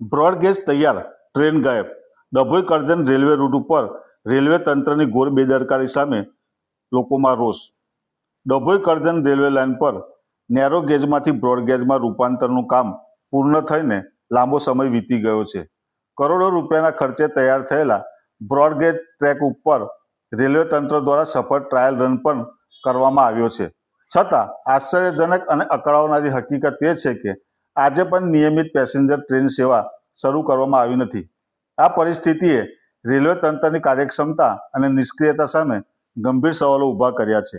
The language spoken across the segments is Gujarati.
બ્રોડગેજ તૈયાર, ટ્રેન ગાયબ. ડભોઈ કરજણ રેલવે રૂટ ઉપર રેલવે તંત્રની ઘોર બેદરકારી સામે લોકોમાં રોષ. ડભોઈ કરજણ રેલવે લાઇન પર નેરો ગેજમાંથી બ્રોડગેજમાં રૂપાંતરનું કામ પૂર્ણ થઈને લાંબો સમય વીતી ગયો છે. કરોડો રૂપિયાના ખર્ચે તૈયાર થયેલા બ્રોડગેજ ટ્રેક ઉપર રેલવે તંત્ર દ્વારા સફળ ટ્રાયલ રન પણ કરવામાં આવ્યો છે. છતાં આશ્ચર્યજનક અને અકળાવનારી હકીકત એ છે કે આજે પણ નિયમિત પેસેન્જર ટ્રેન સેવા શરૂ કરવામાં આવી નથી. આ પરિસ્થિતિએ રેલવે તંત્રની કાર્યક્ષમતા અને નિષ્ક્રિયતા સામે ગંભીર સવાલો ઊભા કર્યા છે.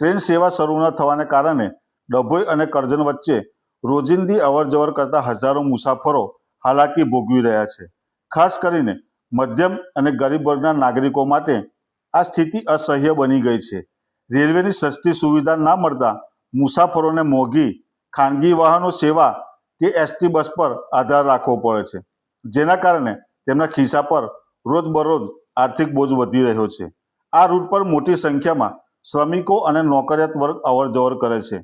ટ્રેન સેવા શરૂ ન થવાને કારણે ડભોઈ અને કરજણ વચ્ચે રોજિંદી અવરજવર કરતા હજારો મુસાફરો હાલાકી ભોગવી રહ્યા છે. ખાસ કરીને મધ્યમ અને ગરીબ વર્ગના નાગરિકો માટે આ સ્થિતિ અસહ્ય બની ગઈ છે. રેલવેની સસ્તી સુવિધા ના મળતા મુસાફરોને મોંઘી ખાનગી વાહનો સેવા કે એસટી બસ પર આધાર રાખવો પડે છે. જેના કારણે તેમના ખિસ્સા પર રોજબરોજ આર્થિક બોજ વધી રહ્યો છે. આ રૂટ પર મોટી સંખ્યામાં શ્રમિકો અને નોકરિયાત વર્ગ અવરજવર કરે છે.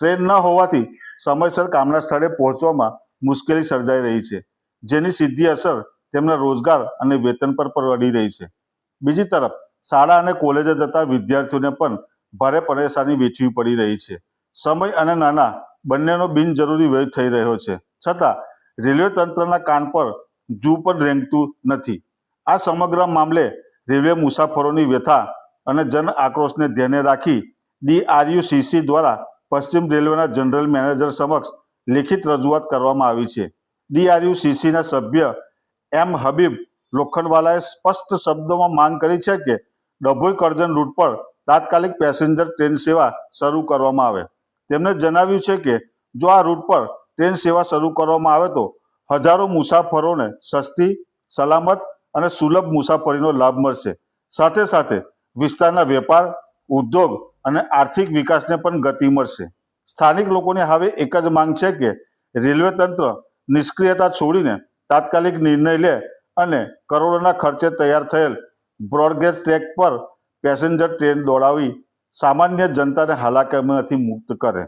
ટ્રેન ન હોવાથી સમયસર કામના સ્થળે પહોંચવામાં મુશ્કેલી સર્જાઈ રહી છે, જેની સીધી અસર તેમના રોજગાર અને વેતન પર પડી રહી છે. બીજી તરફ, શાળા અને કોલેજે જતા વિદ્યાર્થીઓને પણ ભારે પરેશાની વેઠવી પડી રહી છે. સમય અને નાના બંનેનો બિનજરૂરી વ્યય થઈ રહ્યો છે. છતાં, રેલવે તંત્રના કાન પર જૂ પણ રેંગતું નથી. આ સમગ્ર મામલે રેલવે મુસાફરોની વ્યથા અને જન આક્રોશને ધ્યાને રાખી ડીઆરયુસીસી દ્વારા પશ્ચિમ રેલવેના જનરલ મેનેજર સમક્ષ લેખિત રજૂઆત કરવામાં આવી છે. ડીઆરયુસીસીના સભ્ય એમ હબીબ લોખંડવાલાએ સ્પષ્ટ શબ્દોમાં માંગ કરી છે કે ડભોઈ કરજણ રૂટ પર તાત્કાલિક પેસેન્જર ટ્રેન સેવા શરૂ કરવામાં આવે. તેમણે જણાવ્યું છે કે, જો આ રૂટ પર ટ્રેન સેવા શરૂ કરવામાં આવે તો હજારો મુસાફરોને સસ્તી, સલામત અને સુલભ મુસાફરીનો લાભ મળશે. સાથે સાથે વિસ્તારના વેપાર, ઉદ્યોગ અને આર્થિક વિકાસને પણ ગતિ મળશે. સ્થાનિક લોકોની હવે એક જ માંગ છે કે રેલવે તંત્ર નિષ્ક્રિયતા છોડીને તાત્કાલિક નિર્ણય લે અને કરોડોના ખર્ચે તૈયાર થયેલ બ્રોડગેજ ટ્રેક પર પેસેન્જર ટ્રેન દોડાવી સામાન્ય જનતાને હાલાકીમાંથી મુક્ત કરે.